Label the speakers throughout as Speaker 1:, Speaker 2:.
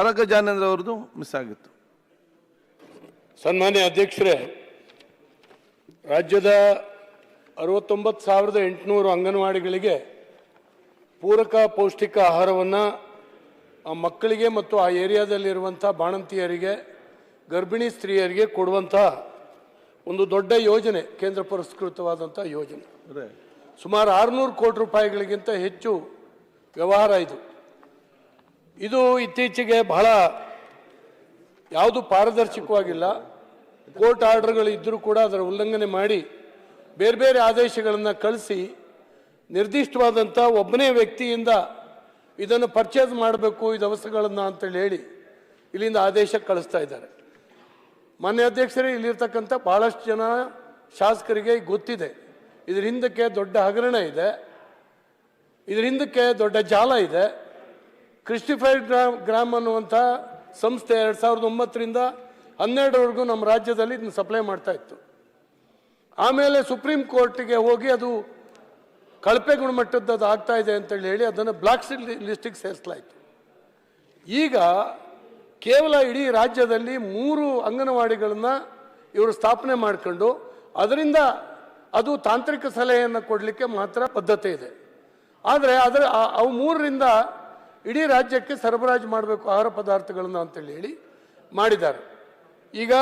Speaker 1: ಅರಗ ಜಾನೇಂದ್ರ ಅವ್ರದ್ದು ಮಿಸ್ ಆಗಿತ್ತು.
Speaker 2: ಸನ್ಮಾನ್ಯ ಅಧ್ಯಕ್ಷರೇ ರಾಜ್ಯದ ಅರವತ್ತೊಂಬತ್ತು ಸಾವಿರದ ಎಂಟುನೂರು ಅಂಗನವಾಡಿಗಳಿಗೆ ಪೂರಕ ಪೌಷ್ಟಿಕ ಆಹಾರವನ್ನು ಆ ಮಕ್ಕಳಿಗೆ ಮತ್ತು ಆ ಏರಿಯಾದಲ್ಲಿರುವಂಥ ಬಾಣಂತಿಯರಿಗೆ ಗರ್ಭಿಣಿ ಸ್ತ್ರೀಯರಿಗೆ ಕೊಡುವಂಥ ಒಂದು ದೊಡ್ಡ ಯೋಜನೆ ಕೇಂದ್ರ ಪುರಸ್ಕೃತವಾದಂಥ ಯೋಜನೆ. ಸುಮಾರು ಆರುನೂರು ಕೋಟಿ ರೂಪಾಯಿಗಳಿಗಿಂತ ಹೆಚ್ಚು ವ್ಯವಹಾರ ಇದು. ಇದು ಇತ್ತೀಚೆಗೆ ಬಹಳ ಯಾವುದು ಪಾರದರ್ಶಕವಾಗಿಲ್ಲ. ಕೋರ್ಟ್ ಆರ್ಡರ್ಗಳು ಇದ್ದರೂ ಕೂಡ ಅದರ ಉಲ್ಲಂಘನೆ ಮಾಡಿ ಬೇರೆ ಬೇರೆ ಆದೇಶಗಳನ್ನು ಕಳಿಸಿ ನಿರ್ದಿಷ್ಟವಾದಂಥ ಒಬ್ಬನೇ ವ್ಯಕ್ತಿಯಿಂದ ಇದನ್ನು ಪರ್ಚೇಸ್ ಮಾಡಬೇಕು ಈ ದವಸಗಳನ್ನು ಅಂತೇಳಿ ಹೇಳಿ ಇಲ್ಲಿಂದ ಆದೇಶ ಕಳಿಸ್ತಾ ಇದ್ದಾರೆ. ಮಾನ್ಯ ಅಧ್ಯಕ್ಷರೇ, ಇಲ್ಲಿರ್ತಕ್ಕಂಥ ಭಾಳಷ್ಟು ಜನ ಶಾಸಕರಿಗೆ ಗೊತ್ತಿದೆ. ಇದರ ಹಿಂದಕ್ಕೆ ದೊಡ್ಡ ಹಗರಣ ಇದೆ. ಇದರ ಹಿಂದಕ್ಕೆ ದೊಡ್ಡ ಜಾಲ ಇದೆ. ಕ್ರಿಸ್ಟಿಫೈಡ್ ಗ್ರಾಮ್ ಗ್ರಾಮ್ ಅನ್ನುವಂಥ ಸಂಸ್ಥೆ ಎರಡು ಸಾವಿರದ ಒಂಬತ್ತರಿಂದ ಹನ್ನೆರಡರವರೆಗೂ ನಮ್ಮ ರಾಜ್ಯದಲ್ಲಿ ಇದನ್ನು ಸಪ್ಲೈ ಮಾಡ್ತಾ ಇತ್ತು. ಆಮೇಲೆ ಸುಪ್ರೀಂ ಕೋರ್ಟಿಗೆ ಹೋಗಿ ಅದು ಕಳಪೆ ಗುಣಮಟ್ಟದ್ದು ಅದು ಆಗ್ತಾ ಇದೆ ಅಂತೇಳಿ ಹೇಳಿ ಅದನ್ನು ಬ್ಲಾಕ್ ಲಿಸ್ಟಿಗೆ ಸೇರಿಸಲಾಯಿತು. ಈಗ ಕೇವಲ ಇಡೀ ರಾಜ್ಯದಲ್ಲಿ ಮೂರು ಅಂಗನವಾಡಿಗಳನ್ನು ಇವರು ಸ್ಥಾಪನೆ ಮಾಡ್ಕೊಂಡು ಅದರಿಂದ ಅದು ತಾಂತ್ರಿಕ ಸಲಹೆಯನ್ನು ಕೊಡಲಿಕ್ಕೆ ಮಾತ್ರ ಪದ್ಧತಿ ಇದೆ. ಆದರೆ ಅದರ ಅವು ಮೂರರಿಂದ ಇಡೀ ರಾಜ್ಯಕ್ಕೆ ಸರಬರಾಜು ಮಾಡಬೇಕು ಆಹಾರ ಪದಾರ್ಥಗಳನ್ನು ಅಂತೇಳಿ ಹೇಳಿ ಮಾಡಿದ್ದಾರೆ. ಈಗ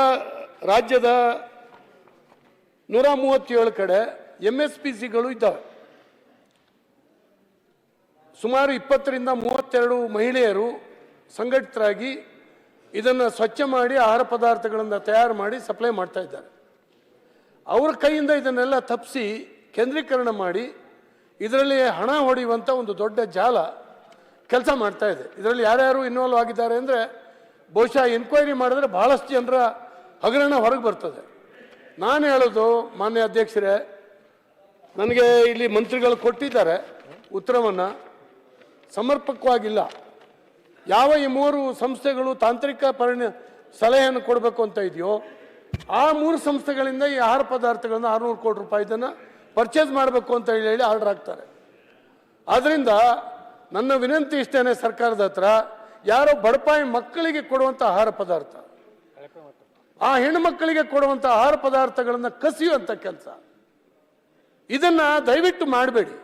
Speaker 2: ರಾಜ್ಯದ ನೂರ ಮೂವತ್ತೇಳು ಕಡೆ ಎಂ ಎಸ್ ಪಿ ಸಿಗಳು ಇದ್ದಾವೆ. ಸುಮಾರು ಇಪ್ಪತ್ತರಿಂದ ಮೂವತ್ತೆರಡು ಮಹಿಳೆಯರು ಸಂಘಟಿತರಾಗಿ ಇದನ್ನು ಸ್ವಚ್ಛ ಮಾಡಿ ಆಹಾರ ಪದಾರ್ಥಗಳನ್ನು ತಯಾರು ಮಾಡಿ ಸಪ್ಲೈ ಮಾಡ್ತಾ ಇದ್ದಾರೆ. ಅವ್ರ ಕೈಯಿಂದ ಇದನ್ನೆಲ್ಲ ತಪ್ಪಿಸಿ ಕೇಂದ್ರೀಕರಣ ಮಾಡಿ ಇದರಲ್ಲಿ ಹಣ ಹೊಡೆಯುವಂಥ ಒಂದು ದೊಡ್ಡ ಜಾಲ ಕೆಲಸ ಮಾಡ್ತಾ ಇದೆ. ಇದರಲ್ಲಿ ಯಾರ್ಯಾರು ಇನ್ವಾಲ್ವ್ ಆಗಿದ್ದಾರೆ ಅಂದರೆ ಬಹುಶಃ ಎನ್ಕ್ವೈರಿ ಮಾಡಿದ್ರೆ ಭಾಳಷ್ಟು ಜನರ ಹಗರಣ ಹೊರಗೆ ಬರ್ತದೆ. ನಾನು ಹೇಳೋದು ಮಾನ್ಯ ಅಧ್ಯಕ್ಷರೇ, ನನಗೆ ಇಲ್ಲಿ ಮಂತ್ರಿಗಳು ಕೊಟ್ಟಿದ್ದಾರೆ ಉತ್ತರವನ್ನು. ಸಮರ್ಪಕವಾಗಿಲ್ಲ. ಯಾವ ಈ ಮೂರು ಸಂಸ್ಥೆಗಳು ತಾಂತ್ರಿಕ ಪರಿಣ, ಸಲಹೆಯನ್ನು ಕೊಡಬೇಕು ಅಂತ ಇದೆಯೋ, ಆ ಮೂರು ಸಂಸ್ಥೆಗಳಿಂದ ಈ ಆಹಾರ ಪದಾರ್ಥಗಳನ್ನ ಆರುನೂರು ಕೋಟಿ ರೂಪಾಯಿದನ್ನು ಪರ್ಚೇಸ್ ಮಾಡಬೇಕು ಅಂತ ಹೇಳಿ ಹೇಳಿ ಆರ್ಡರ್ ಹಾಕ್ತಾರೆ. ಆದ್ದರಿಂದ ನನ್ನ ವಿನಂತಿ ಇಷ್ಟೇನೆ ಸರ್ಕಾರದ ಹತ್ರ, ಯಾರೋ ಬಡಪಾಯಿ ಮಕ್ಕಳಿಗೆ ಕೊಡುವಂಥ ಆಹಾರ ಪದಾರ್ಥ. ಆ ಹೆಣ್ಣುಮಕ್ಕಳಿಗೆ ಕೊಡುವಂಥ ಆಹಾರ ಪದಾರ್ಥಗಳನ್ನು ಕಸಿಯುವಂಥ ಕೆಲಸ. ಇದನ್ನ ದಯವಿಟ್ಟು ಮಾಡಬೇಡಿ.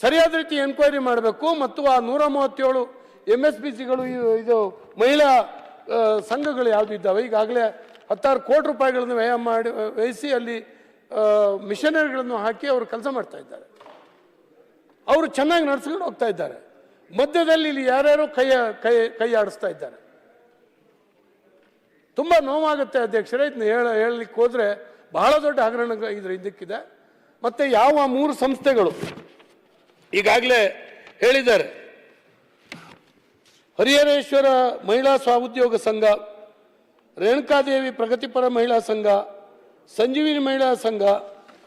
Speaker 2: ಸರಿಯಾದ ರೀತಿ ಎನ್ಕ್ವೈರಿ ಮಾಡಬೇಕು ಮತ್ತು ಆ ನೂರ ಮೂವತ್ತೇಳು ಎಂ ಎಸ್ ಪಿ ಸಿಗಳು ಇದು ಮಹಿಳಾ ಸಂಘಗಳು ಯಾವುದು ಇದ್ದಾವೆ. ಈಗಾಗಲೇ ಹತ್ತಾರು ಕೋಟಿ ರೂಪಾಯಿಗಳನ್ನು ವ್ಯಯ ಮಾಡಿ, ವ್ಯಯಿಸಿ ಅಲ್ಲಿ ಮಿಷನರಿಗಳನ್ನು ಹಾಕಿ ಅವರು ಕೆಲಸ ಮಾಡ್ತಾ ಇದ್ದಾರೆ. ಅವರು ಚೆನ್ನಾಗಿ ನಡೆಸ್ಕೊಂಡು ಹೋಗ್ತಾ ಇದ್ದಾರೆ. ಮಧ್ಯದಲ್ಲಿ ಇಲ್ಲಿ ಯಾರ್ಯಾರು ಕೈ ಕೈ ಕೈ ಆಡಿಸ್ತಾ ಇದ್ದಾರೆ. ತುಂಬ ನೋವಾಗುತ್ತೆ ಅಧ್ಯಕ್ಷರೇ. ಇದನ್ನ ಹೇಳ, ಹೇಳಲಿಕ್ಕೆ ಹೋದರೆ ಬಹಳ ದೊಡ್ಡ ಹಗರಣ ಇದ್ರ ಇದಕ್ಕಿದೆ ಮತ್ತು ಯಾವ ಮೂರು ಸಂಸ್ಥೆಗಳು ಈಗಾಗಲೇ ಹೇಳಿದ್ದಾರೆ. ಹರಿಹರೇಶ್ವರ ಮಹಿಳಾ ಸ್ವಉದ್ಯೋಗ ಸಂಘ, ರೇಣುಕಾದೇವಿ ಪ್ರಗತಿಪರ ಮಹಿಳಾ ಸಂಘ, ಸಂಜೀವಿನಿ ಮಹಿಳಾ ಸಂಘ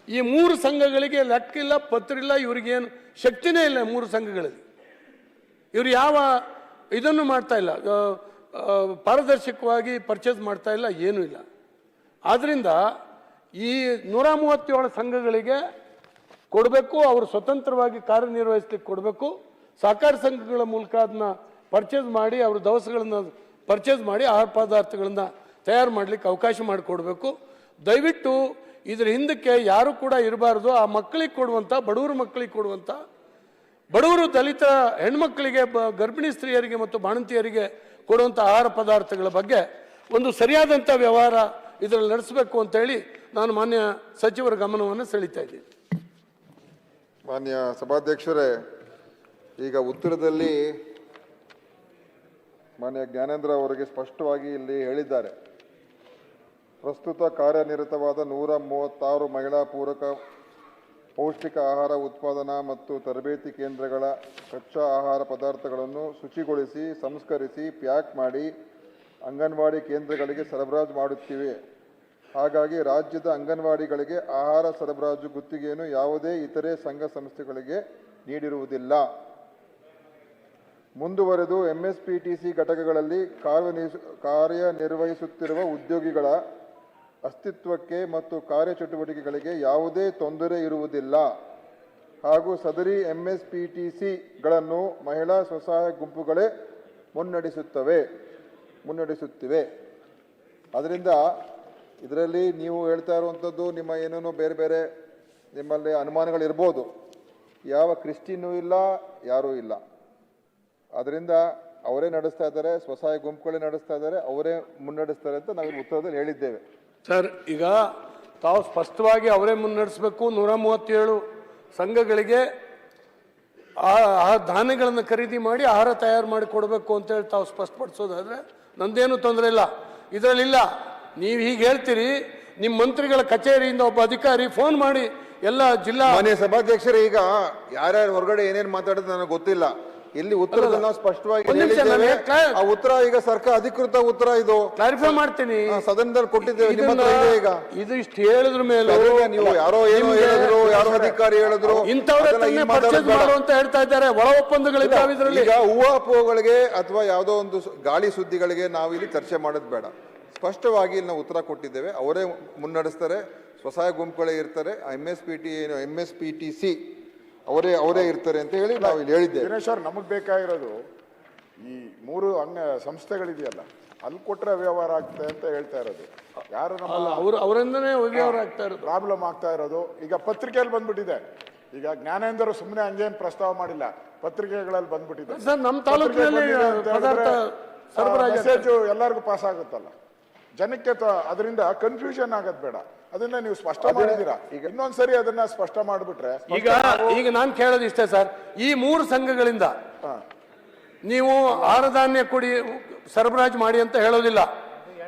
Speaker 2: ಈ ಮೂರು ಸಂಘಗಳಿಗೆ ಲೆಕ್ಕಿಲ್ಲ ಪತ್ರಿಲ್ಲ ಇವ್ರಿಗೇನು ಶಕ್ತಿನೇ ಇಲ್ಲ ಮೂರು ಸಂಘಗಳಲ್ಲಿ. ಇವರು ಯಾವ ಇದನ್ನು ಮಾಡ್ತಾ ಇಲ್ಲ ಪಾರದರ್ಶಕವಾಗಿ ಪರ್ಚೇಸ್ ಮಾಡ್ತಾ ಇಲ್ಲ, ಏನೂ ಇಲ್ಲ. ಆದ್ದರಿಂದ ಈ ನೂರ ಮೂವತ್ತೇಳು ಸಂಘಗಳಿಗೆ ಕೊಡಬೇಕು, ಅವರು ಸ್ವತಂತ್ರವಾಗಿ ಕಾರ್ಯನಿರ್ವಹಿಸ್ಲಿಕ್ಕೆ ಕೊಡಬೇಕು. ಸಹಕಾರ ಸಂಘಗಳ ಮೂಲಕ ಅದನ್ನ ಪರ್ಚೇಸ್ ಮಾಡಿ, ಅವರು ದವಸಗಳನ್ನು ಪರ್ಚೇಸ್ ಮಾಡಿ, ಆಹಾರ ಪದಾರ್ಥಗಳನ್ನು ತಯಾರು ಮಾಡಲಿಕ್ಕೆ ಅವಕಾಶ ಮಾಡಿಕೊಡ್ಬೇಕು. ದಯವಿಟ್ಟು ಇದ್ರ ಹಿಂದಕ್ಕೆ ಯಾರು ಕೂಡ ಇರಬಾರ್ದು. ಆ ಮಕ್ಕಳಿಗೆ ಕೊಡುವಂಥ ಬಡವರ ಮಕ್ಕಳಿಗೆ ಕೊಡುವಂಥ ಬಡವರು ದಲಿತ ಹೆಣ್ಮಕ್ಕಳಿಗೆ ಬ, ಗರ್ಭಿಣಿ ಸ್ತ್ರೀಯರಿಗೆ ಮತ್ತು ಬಾಣಂತಿಯರಿಗೆ ಕೊಡುವಂಥ ಆಹಾರ ಪದಾರ್ಥಗಳ ಬಗ್ಗೆ ಒಂದು ಸರಿಯಾದಂಥ ವ್ಯವಹಾರ ಇದರಲ್ಲಿ ನಡೆಸಬೇಕು ಅಂತೇಳಿ ನಾನು ಮಾನ್ಯ ಸಚಿವರ ಗಮನವನ್ನು ಸೆಳೀತಾ ಇದ್ದೀನಿ.
Speaker 3: ಮಾನ್ಯ ಸಭಾಧ್ಯಕ್ಷರೇ, ಈಗ ಉತ್ತರದಲ್ಲಿ ಮಾನ್ಯ ಜ್ಞಾನೇಂದ್ರ ಅವರಿಗೆ ಸ್ಪಷ್ಟವಾಗಿ ಇಲ್ಲಿ ಹೇಳಿದ್ದಾರೆ. ಪ್ರಸ್ತುತ ಕಾರ್ಯನಿರತವಾದ ನೂರ ಮೂವತ್ತಾರು ಮಹಿಳಾ ಪೂರಕ ಪೌಷ್ಟಿಕ ಆಹಾರ ಉತ್ಪಾದನಾ ಮತ್ತು ತರಬೇತಿ ಕೇಂದ್ರಗಳ ಕಚ್ಚಾ ಆಹಾರ ಪದಾರ್ಥಗಳನ್ನು ಶುಚಿಗೊಳಿಸಿ, ಸಂಸ್ಕರಿಸಿ, ಪ್ಯಾಕ್ ಮಾಡಿ ಅಂಗನವಾಡಿ ಕೇಂದ್ರಗಳಿಗೆ ಸರಬರಾಜು ಮಾಡುತ್ತಿವೆ. ಹಾಗಾಗಿ ರಾಜ್ಯದ ಅಂಗನವಾಡಿಗಳಿಗೆ ಆಹಾರ ಸರಬರಾಜು ಗುತ್ತಿಗೆಯನ್ನು ಯಾವುದೇ ಇತರೆ ಸಂಘ ಸಂಸ್ಥೆಗಳಿಗೆ ನೀಡಿರುವುದಿಲ್ಲ. ಮುಂದುವರೆದು ಎಂಎಸ್ಪಿಟಿಸಿ ಘಟಕಗಳಲ್ಲಿ ಕಾರ್ಯನಿರ್ವ, ಕಾರ್ಯನಿರ್ವಹಿಸುತ್ತಿರುವ ಉದ್ಯೋಗಿಗಳ ಅಸ್ತಿತ್ವಕ್ಕೆ ಮತ್ತು ಕಾರ್ಯಚಟುವಟಿಕೆಗಳಿಗೆ ಯಾವುದೇ ತೊಂದರೆ ಇರುವುದಿಲ್ಲ. ಹಾಗೂ ಸದರಿ ಎಂಎಸ್ಪಿಟಿಸಿಗಳನ್ನು ಮಹಿಳಾ ಸ್ವಸಹಾಯ ಗುಂಪುಗಳೇ ಮುನ್ನಡೆಸುತ್ತವೆ, ಮುನ್ನಡೆಸುತ್ತಿವೆ. ಅದರಿಂದ ಇದರಲ್ಲಿ ನೀವು ಹೇಳ್ತಾ ಇರುವಂಥದ್ದು ನಿಮ್ಮ ಏನೇನೋ ಬೇರೆ ಬೇರೆ ನಿಮ್ಮಲ್ಲಿ ಅನುಮಾನಗಳಿರ್ಬೋದು ಯಾವ ಕ್ರಿಶ್ಚಿಯನ್ನೂ ಇಲ್ಲ, ಯಾರೂ ಇಲ್ಲ. ಅದರಿಂದ ಅವರೇ ನಡೆಸ್ತಾ ಇದ್ದಾರೆ, ಸ್ವಸಹಾಯ ಗುಂಪುಗಳೇ ನಡೆಸ್ತಾ ಇದ್ದಾರೆ, ಅವರೇ ಮುನ್ನಡೆಸ್ತಾರೆ ಅಂತ ನಾವು ಉತ್ತರದಲ್ಲಿ ಹೇಳಿದ್ದೇವೆ.
Speaker 2: ಸರ್, ಈಗ ತಾವು ಸ್ಪಷ್ಟವಾಗಿ ಅವರೇ ಮುನ್ನಡೆಸಬೇಕು. ನೂರ ಮೂವತ್ತೇಳು ಸಂಘಗಳಿಗೆ ಆ ಧಾನ್ಯಗಳನ್ನು ಖರೀದಿ ಮಾಡಿ ಆಹಾರ ತಯಾರು ಮಾಡಿ ಕೊಡಬೇಕು ಅಂತೇಳಿ ತಾವು ಸ್ಪಷ್ಟಪಡಿಸೋದಾದರೆ ನಂದೇನು ತೊಂದರೆ ಇಲ್ಲ. ಇದರಲ್ಲಿಲ್ಲ. ನೀವು ಹೀಗೆ ಹೇಳ್ತೀರಿ ನಿಮ್ಮ ಮಂತ್ರಿಗಳ ಕಚೇರಿಯಿಂದ ಒಬ್ಬ ಅಧಿಕಾರಿ ಫೋನ್ ಮಾಡಿ ಎಲ್ಲ ಜಿಲ್ಲಾ
Speaker 3: ಮನೆ ಸಭಾಧ್ಯಕ್ಷರು, ಈಗ ಯಾರ್ಯಾರು ಹೊರಗಡೆ ಏನೇನು ಮಾತಾಡೋದು ನನಗೆ ಗೊತ್ತಿಲ್ಲ. ಇಲ್ಲಿ ಉತ್ತರದಲ್ಲಿ ನಾವು ಸ್ಪಷ್ಟವಾಗಿ
Speaker 2: ಒಂದ್ ನಿಮಿಷ
Speaker 3: ಹೇಳಿದ್ದೇವೆ.
Speaker 2: ಕ್ಲಾ-
Speaker 3: ಆ ಉತ್ತರ ಈಗ ಸರ್ಕಾರ ಅಧಿಕೃತ ಉತ್ತರ ಇದು.
Speaker 2: ಕ್ಲಾರಿಫೈ ಮಾಡ್ತೀನಿ.
Speaker 3: ಆ, ಸದನದಲ್ಲಿ ಕೊಟ್ಟಿದ್ದೇವೆ. ನಿಮ್ಮ ಹತ್ರ ಇದೆ ಈಗ.
Speaker 2: ಇದು ಇಷ್ಟು ಹೇಳಿದ್ರ ಮೇಲೆ
Speaker 3: ಅದನ್ನ ನೀವು ಯಾರೋ ಏನೋ
Speaker 2: ನಿಮ್ಗೆ-
Speaker 3: ಹೇಳಿದ್ರು ಯಾರೋ ಅಧಿಕಾರಿ ಹೇಳಿದ್ರು
Speaker 2: ಇಂಥವ್ರ
Speaker 3: ಅದನ್ನ
Speaker 2: ಹತ್ರನೇ
Speaker 3: ಈಗ
Speaker 2: ಪರ್ಚೇಸ್
Speaker 3: ಮಾತಾಡೋದು ಬೇಡ.
Speaker 2: ಮಾಡು ಅಂತ ಹೇಳ್ತಾ ಇದ್ದಾರೆ. ಒಳ ಒಪ್ಪಂದಗಳಿದ್ದಾವೆ ಇದರಲ್ಲಿ.
Speaker 3: ಈಗ ಹೂವಾಪೋಗಳಿಗೆ ಅಥವಾ ಯಾವುದೋ ಒಂದು ಸು- ಗಾಳಿ ಸುದ್ದಿಗಳಿಗೆ ನಾವು ಇಲ್ಲಿ ಚರ್ಚೆ ಮಾಡೋದು ಬೇಡ. ಸ್ಪಷ್ಟವಾಗಿ ಇಲ್ಲಿ ನಾವು ಉತ್ತರ ಕೊಟ್ಟಿದ್ದೇವೆ. ಅವರೇ ಮುನ್ನಡೆಸ್ತಾರೆ. ಸ್ವಸಹಾಯ ಗುಂಪುಗಳೇ ಇರ್ತಾರೆ. ಎಂ ಎಸ್ ಪಿ ಟಿ ಏನು M S P T C ಅವರೇ ಅವರೇ ಇರ್ತಾರೆ ಅಂತ ಹೇಳಿ ನಾವು ಇಲ್ಲಿ ಹೇಳಿದ್ದೇವೆ.
Speaker 4: ದಿನೇಶ್ ಅವ್ರು ನಮಗೆ ಬೇಕಾಗಿರೋದು ಈ ಮೂರು ಅಂಗ ಸಂಸ್ಥೆಗಳಿದೆಯಲ್ಲ ಅಲ್ಲಿ ಕೊಟ್ಟರೆ ವ್ಯವಹಾರ ಆಗ್ತದೆ ಅಂತ ಹೇಳ್ತಾ ಇರೋದು. ಯಾರು
Speaker 2: ನಮ್ಮಲ್ಲ
Speaker 4: ನಮ್ಮ
Speaker 2: ಅವ್ರು ಅವರಿಂದನೇ ವ್ಯವಹಾರ ಆಗ್ತಾ ಇರೋದು.
Speaker 4: ಪ್ರಾಬ್ಲಮ್ ಆಗ್ತಾ ಇರೋದು. ಈಗ ಪತ್ರಿಕೆಯಲ್ಲಿ ಬಂದ್ಬಿಟ್ಟಿದೆ. ಈಗ ಜ್ಞಾನೇಂದ್ರ ಸುಮ್ಮನೆ ಹಂಗೇನು ಪ್ರಸ್ತಾವ ಮಾಡಿಲ್ಲ ಪತ್ರಿಕೆಗಳಲ್ಲಿ ಬಂದ್ಬಿಟ್ಟಿದೆ.
Speaker 2: ಸರ್ ನಮ್ಮ ತಾಲೂಕಿನಲ್ಲಿ
Speaker 4: ಎಲ್ಲರಿಗೂ ಪಾಸ್ ಆಗುತ್ತಲ್ಲ. ಜನಕ್ಕೆ ಅದರಿಂದ ಕನ್ಫ್ಯೂಷನ್ ಆಗದ್ ಬೇಡ. ಅದನ್ನ ನೀವು ಸ್ಪಷ್ಟ ಮಾಡಿದ್ದೀರಾ? ಇನ್ನೊಂದ್ಸರಿ ಅದನ್ನ ಸ್ಪಷ್ಟ ಮಾಡಿಬಿಟ್ರೆ
Speaker 2: ಈಗ ಈಗ ನಾನು ಕೇಳೋದು ಇಷ್ಟೇ ಸರ್. ಈ ಮೂರು ಸಂಘಗಳಿಂದ ನೀವು ಆರಧಾನ್ಯ ಧಾನ್ಯ ಕೊಡಿ ಸರಬರಾಜು ಮಾಡಿ ಅಂತ ಹೇಳೋದಿಲ್ಲ.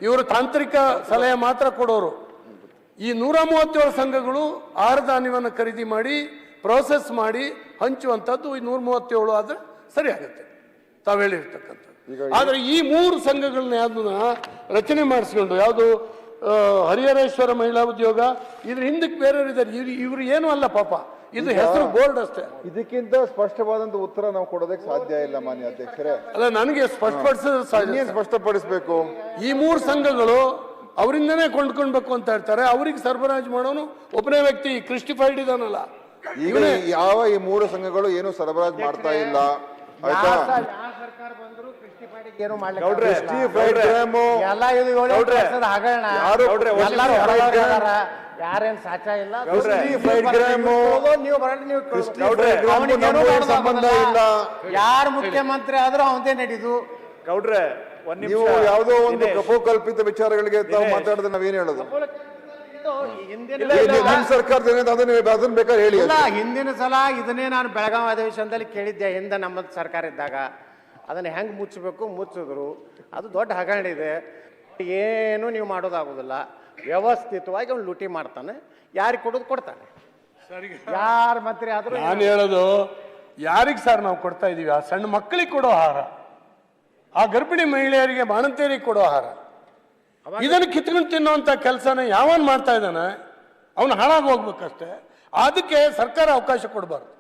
Speaker 2: ಇವರು ತಾಂತ್ರಿಕ ಸಲಹೆ ಮಾತ್ರ ಕೊಡೋರು. ಈ ನೂರ ಮೂವತ್ತೇಳು ಸಂಘಗಳು ಆರಧಾನ್ಯವನ್ನು ಧಾನ್ಯವನ್ನು ಖರೀದಿ ಮಾಡಿ ಪ್ರೋಸೆಸ್ ಮಾಡಿ ಹಂಚುವಂಥದ್ದು ಈ ನೂರ ಮೂವತ್ತೇಳು ಆದ್ರೆ ಸರಿ ಆಗುತ್ತೆ ತಾವು ಹೇಳಿರ್ತಕ್ಕಂಥದ್ದು. ಆದರೆ ಈ ಮೂರು ಸಂಘಗಳನ್ನ ಯಾವ್ದನ್ನ ರಚನೆ ಮಾಡಿಸ್ಕೊಂಡು ಯಾವುದು ಹರಿಹರೇಶ್ವರ ಮಹಿಳಾ ಉದ್ಯೋಗ ಇದ್ರ ಹಿಂದಕ್ಕೆ ಬೇರೆಯವರು ಇದ್ದಾರೆ ಇವ್ರು ಇವ್ರು ಏನು ಅಲ್ಲ ಪಾಪ. ಇದು ಹೆಸರು ಬೋರ್ಡ್ ಅಷ್ಟೇ.
Speaker 3: ಇದಕ್ಕಿಂತ ಸ್ಪಷ್ಟವಾದಂತ ಉತ್ತರ ನಾವು ಕೊಡೋದಕ್ಕೆ ಸಾಧ್ಯ ಇಲ್ಲ ಮಾನ್ಯ ಅಧ್ಯಕ್ಷರೇ.
Speaker 2: ಅಲ್ಲ ನನಗೆ ಸ್ಪಷ್ಟಪಡಿಸಿದ್ರೆ ಸಾಧ್ಯ
Speaker 3: ಸ್ಪಷ್ಟಪಡಿಸಬೇಕು?
Speaker 2: ಈ ಮೂರು ಸಂಘಗಳು ಅವರಿಂದನೇ ಕೊಂಡ್ಕೊಳ್ಬೇಕು ಅಂತ ಹೇಳ್ತಾರೆ. ಅವ್ರಿಗೆ ಸರಬರಾಜು ಮಾಡೋನು ಒಬ್ಬನೇ ವ್ಯಕ್ತಿ ಕ್ರಿಸ್ಟಿಫೈಡ್ ಇದಾನಲ್ಲ.
Speaker 3: ಈಗ ಯಾವ ಈ ಮೂರು ಸಂಘಗಳು ಏನು ಸರಬರಾಜು ಮಾಡ್ತಾ ಇಲ್ಲ? ಆಯ್ತಾ?
Speaker 5: ಸರ್ಕಾರ ಬಂದ್ರು ಕೃಷ್ಟಿಪಾಡಿಗೆ ಏನು
Speaker 3: Fried
Speaker 5: ಎಲ್ಲ ಇದು ಏಳು ವರ್ಷದ ಹಗರಣ.
Speaker 3: ಯಾರು-
Speaker 5: ಎಲ್ಲರೂ. ಯಾರೇನ್ ಸಾಚ ಇಲ್ಲ. ನೀವು
Speaker 3: ಸಂಬಂಧ ಇಲ್ಲ.
Speaker 5: ಯಾರು ಮುಖ್ಯಮಂತ್ರಿ ಆದ್ರೂ ಅವಂದೇ ನಡೀದು.
Speaker 6: ಗೌಡ್ರೆ ಒಂದ್ ನಿಮಿಷ.
Speaker 3: ನೀವು ಯಾವುದೋ ಒಂದು
Speaker 6: ಕಪೋ
Speaker 3: ಕಪೋಕಲ್ಪಿತ ವಿಚಾರಗಳಿಗೆ ತಾವು ಮಾತಾಡಿದ್ರೆ ನಾವೇನ್ ಹೇಳೋದು? ಬೇಕಾದ್ರೆ ಹೇಳಿ
Speaker 5: ಇಲ್ಲ ಹಿಂದಿನ ಸಲ ಇದನ್ನೇ ನಾನು ಬೆಳಗಾವಿ ಅಧಿವೇಶನದಲ್ಲಿ ಕೇಳಿದ್ದೆ ಹಿಂದೆ ನಮ್ಮ ಸರ್ಕಾರ ಇದ್ದಾಗ. ಅದನ್ನ ಹೆಂಗೆ ಮುಚ್ಚಬೇಕು ಮುಚ್ಚಿದ್ರು. ಅದು ದೊಡ್ಡ ಹಗರಣ ಇದೆ. ಏನು ನೀವು ಮಾಡೋದಾಗೋದಿಲ್ಲ. ವ್ಯವಸ್ಥಿತವಾಗಿ ಅವ್ನು ಲೂಟಿ ಮಾಡ್ತಾನೆ. ಯಾರಿಗೆ ಕೊಡೋದು ಕೊಡ್ತಾನೆ. ಯಾರ ಮಂತ್ರಿ ಆದರೂ
Speaker 2: ನಾನು ಹೇಳೋದು ಯಾರಿಗೆ ಸರ್ ನಾವು ಕೊಡ್ತಾ ಇದೀವಿ? ಆ ಸಣ್ಣ ಮಕ್ಕಳಿಗೆ ಕೊಡೋ ಆಹಾರ. ಆ ಗರ್ಭಿಣಿ ಮಹಿಳೆಯರಿಗೆ ಬಾಣಂತಿಯರಿಗೆ ಕೊಡೋ ಆಹಾರ. ಇದನ್ನು ಕಿತ್ಕೊಂಡು ತಿನ್ನುವಂಥ ಕೆಲಸನ ಯಾವನ್ ಮಾಡ್ತಾ ಇದ್ದಾನೆ? ಅವನು ಹಾಳಾಗಿ ಹೋಗ್ಬೇಕಷ್ಟೇ. ಅದಕ್ಕೆ ಸರ್ಕಾರ ಅವಕಾಶ ಕೊಡಬಾರ್ದು.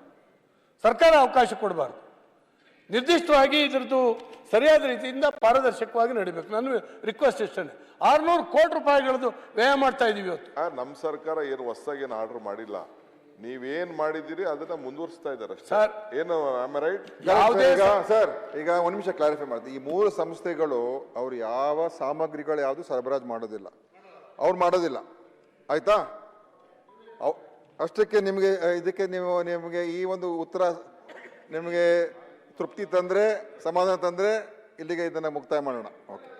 Speaker 2: ಸರ್ಕಾರ ಅವಕಾಶ ಕೊಡಬಾರ್ದು. ನಿರ್ದಿಷ್ಟವಾಗಿ ಇದ್ರದ್ದು ಸರಿಯಾದ ರೀತಿಯಿಂದ ಪಾರದರ್ಶಕವಾಗಿ ನಡಿಬೇಕು. ನನ್ನ ರಿಕ್ವೆಸ್ಟ್ ಇಷ್ಟೇ ಆರ್ನೂರು ಕೋಟಿ ರೂಪಾಯಿಗಳದ್ದು ವ್ಯಯ ಮಾಡ್ತಾ ಇದೀವಿ ಇವತ್ತು.
Speaker 7: ನಮ್ಮ ನಮ್ ಸರ್ಕಾರ ಏನು ಹೊಸದಾಗಿ ಏನು ಆರ್ಡರ್ ಮಾಡಿಲ್ಲ. ನೀವೇನ್ ಮಾಡಿದ್ದೀರಿ ಅದನ್ನ ಮುಂದುವರಿಸ್ತಾ ಇದ್ದಾರೆ
Speaker 2: ಸರ್.
Speaker 7: ಏನು ರೈಟ್
Speaker 2: ಯಾವುದೇ
Speaker 3: ಈಗ ಸರ್ ಈಗ ಒಂದ್ ನಿಮಿಷ ಕ್ಲಾರಿಫೈ ಮಾಡ್ತೀನಿ. ಈ ಮೂರು ಸಂಸ್ಥೆಗಳು ಅವ್ರು ಯಾವ ಸಾಮಗ್ರಿಗಳು ಯಾವುದು ಸರಬರಾಜು ಮಾಡೋದಿಲ್ಲ. ಅವ್ರು ಮಾಡೋದಿಲ್ಲ. ಆಯ್ತಾ? ಅವ್- ಅಷ್ಟಕ್ಕೆ ನಿಮಗೆ ಇದಕ್ಕೆ ನೀವು ನಿಮಗೆ ಈ ಒಂದು ಉತ್ತರ ನಿಮಗೆ ತೃಪ್ತಿ ತಂದರೆ ಸಮಾಧಾನ ತಂದರೆ ಇಲ್ಲಿಗೆ ಇದನ್ನು ಮುಕ್ತಾಯ ಮಾಡೋಣ. ಓಕೆ